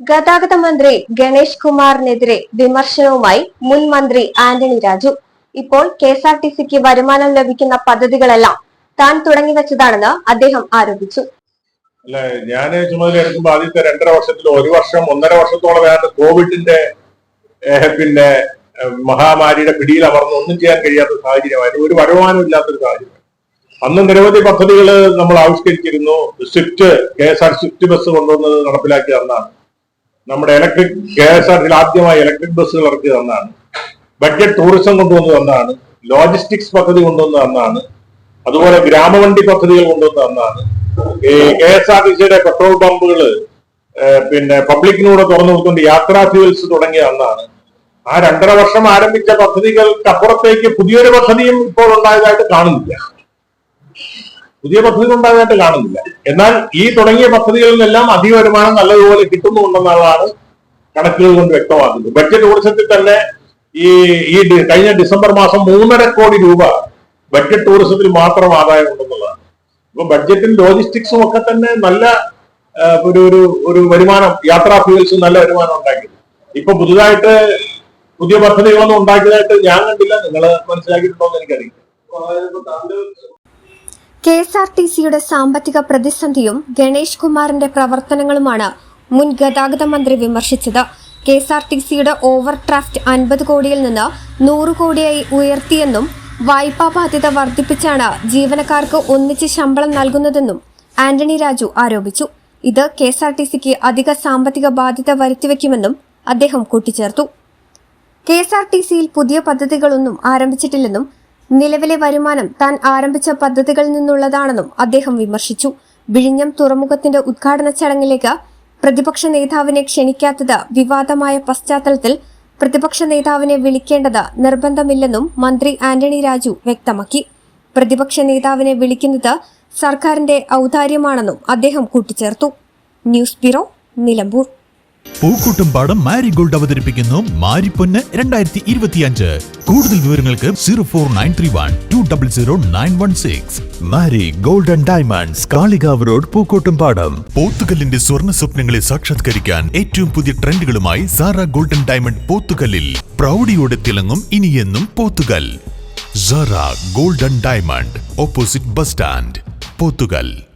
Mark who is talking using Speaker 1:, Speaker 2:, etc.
Speaker 1: ഗതാഗത മന്ത്രി ഗണേഷ് കുമാറിനെതിരെ വിമർശനവുമായി മുൻ മന്ത്രി ആന്റണി രാജു. ഇപ്പോൾ കെ എസ് ആർ ടി സിക്ക് വരുമാനം ലഭിക്കുന്ന പദ്ധതികളെല്ലാം താൻ തുടങ്ങി വെച്ചതാണെന്ന് അദ്ദേഹം ആരോപിച്ചു.
Speaker 2: അല്ല ഞാൻ ചുമതല എടുക്കുമ്പോൾ ആദ്യത്തെ രണ്ടര വർഷത്തിൽ ഒരു വർഷം ഒന്നര വർഷത്തോളം വേണ്ട കോവിഡിന്റെ പിന്നെ മഹാമാരിയുടെ പിടിയിൽ അമർന്ന് ഒന്നും ചെയ്യാൻ കഴിയാത്ത സാഹചര്യമായിരുന്നു. ഒരു വരുമാനം ഇല്ലാത്തൊരു സാഹചര്യം. അന്ന് നിരവധി പദ്ധതികൾ നമ്മൾ ആവിഷ്കരിച്ചിരുന്നു. Swift K S R Swift bus കൊണ്ടുവന്നത് നടപ്പിലാക്കി തന്നാണ് നമ്മുടെ ഇലക്ട്രിക് കെ എസ് ആർ ടിയിൽ ആദ്യമായി ഇലക്ട്രിക് ബസ്സുകൾ ഇറക്കി തന്നാണ് ബഡ്ജറ്റ് ടൂറിസം കൊണ്ടുവന്ന് തന്നാണ് ലോജിസ്റ്റിക്സ് പദ്ധതി കൊണ്ടുവന്ന് തന്നാണ് അതുപോലെ ഗ്രാമവണ്ടി പദ്ധതികൾ കൊണ്ടുവന്ന് തന്നാണ് ഈ കെ എസ് ആർ ടി സിയുടെ പെട്രോൾ പമ്പുകൾ പിന്നെ പബ്ലിക്കിനൂടെ തുറന്നു കൊടുത്തുകൊണ്ട് യാത്രാ ഫ്യൂൽസ് തുടങ്ങിയ അന്നാണ്. ആ രണ്ടര വർഷം ആരംഭിച്ച പദ്ധതികൾക്കപ്പുറത്തേക്ക് പുതിയൊരു പദ്ധതിയും ഇപ്പോൾ ഉണ്ടായതായിട്ട് കാണുന്നില്ല. പുതിയ പദ്ധതികൾ ഉണ്ടാകാനായിട്ട് കാണുന്നില്ല. എന്നാൽ ഈ തുടങ്ങിയ പദ്ധതികളിൽ നിന്നെല്ലാം അധിക വരുമാനം നല്ലതുപോലെ കിട്ടുന്നുണ്ടെന്നുള്ളതാണ് കണക്കുകൾ കൊണ്ട് വ്യക്തമാക്കുന്നത്. ബഡ്ജറ്റ് ടൂറിസത്തിൽ തന്നെ ഈ ഈ കഴിഞ്ഞ ഡിസംബർ മാസം മൂന്നര കോടി രൂപ ബഡ്ജറ്റ് ടൂറിസത്തിൽ മാത്രം ആദായം ഉണ്ടെന്നുള്ളതാണ് അപ്പൊ ബഡ്ജറ്റും ലോജിസ്റ്റിക്സും ഒക്കെ തന്നെ നല്ല ഒരു ഒരു ഒരു വരുമാനം യാത്രാ ഫ്യൂൽസ് നല്ല വരുമാനം ഉണ്ടാക്കി. ഇപ്പൊ പുതുതായിട്ട് പുതിയ പദ്ധതികളൊന്നും ഉണ്ടാക്കിയതായിട്ട് ഞാൻ കണ്ടില്ല. നിങ്ങൾ മനസ്സിലാക്കിയിട്ടുണ്ടോ എന്ന് എനിക്കറിയില്ല
Speaker 3: കെ എസ് ആർ ടി സിയുടെ സാമ്പത്തിക പ്രതിസന്ധിയും ഗണേഷ് കുമാറിന്റെ പ്രവർത്തനങ്ങളുമാണ് മുൻ ഗതാഗത മന്ത്രി വിമർശിച്ചത്. കെ എസ് ആർ ടി സിയുടെ ഓവർ ഡ്രാഫ്റ്റ് അൻപത് കോടിയിൽ നിന്ന് നൂറ് കോടിയായി ഉയർത്തിയെന്നും വായ്പാ ബാധ്യത വർദ്ധിപ്പിച്ചാണ് ജീവനക്കാർക്ക് ഒന്നിച്ച് ശമ്പളം നൽകുന്നതെന്നും ആന്റണി രാജു ആരോപിച്ചു. ഇത് കെ എസ് ആർ ടി സിക്ക് അധിക സാമ്പത്തിക ബാധ്യത വരുത്തിവെക്കുമെന്നും അദ്ദേഹം കൂട്ടിച്ചേർത്തു. കെ എസ് ആർ ടി സിയിൽ പുതിയ പദ്ധതികളൊന്നും ആരംഭിച്ചിട്ടില്ലെന്നും നിലവിലെ വരുമാനം താൻ ആരംഭിച്ച പദ്ധതികളിൽ നിന്നുള്ളതാണെന്നും അദ്ദേഹം വിമർശിച്ചു. വിഴിഞ്ഞം തുറമുഖത്തിന്റെ ഉദ്ഘാടന ചടങ്ങിലേക്ക് പ്രതിപക്ഷ നേതാവിനെ ക്ഷണിക്കാത്തത് വിവാദമായ പശ്ചാത്തലത്തിൽ പ്രതിപക്ഷ നേതാവിനെ വിളിക്കേണ്ടത് നിർബന്ധമില്ലെന്നും മന്ത്രി ആന്റണി രാജു വ്യക്തമാക്കി. പ്രതിപക്ഷ നേതാവിനെ വിളിക്കുന്നത് സർക്കാരിന്റെ ഔദാര്യമാണെന്നും അദ്ദേഹം കൂട്ടിച്ചേർത്തു. News bureau Nilambur.
Speaker 4: Pookkottumpadam marigold അവതരിപ്പിക്കുന്നു മാരിപ്പൊന്ന് രണ്ടായിരത്തി ഇരുപത്തിയഞ്ച് കൂടുതൽ വിവരങ്ങൾക്ക് zero four nine three one two double zero nine one six. Marigold and diamonds Kalikavu road Pookkottumpadam പോത്തുകല്ലിന്റെ സ്വർണ സ്വപ്നങ്ങളെ സാക്ഷാത്കരിക്കാൻ ഏറ്റവും പുതിയ ട്രെൻഡുകളുമായി സാറ ഗോൾഡൻ ഡയമണ്ട് പോത്തുകല്ലിൽ. പ്രൗഢിയോടെ തിളങ്ങും ഇനിയെന്നും Pothukal. Sara golden diamond opposite bus stand Pothukal.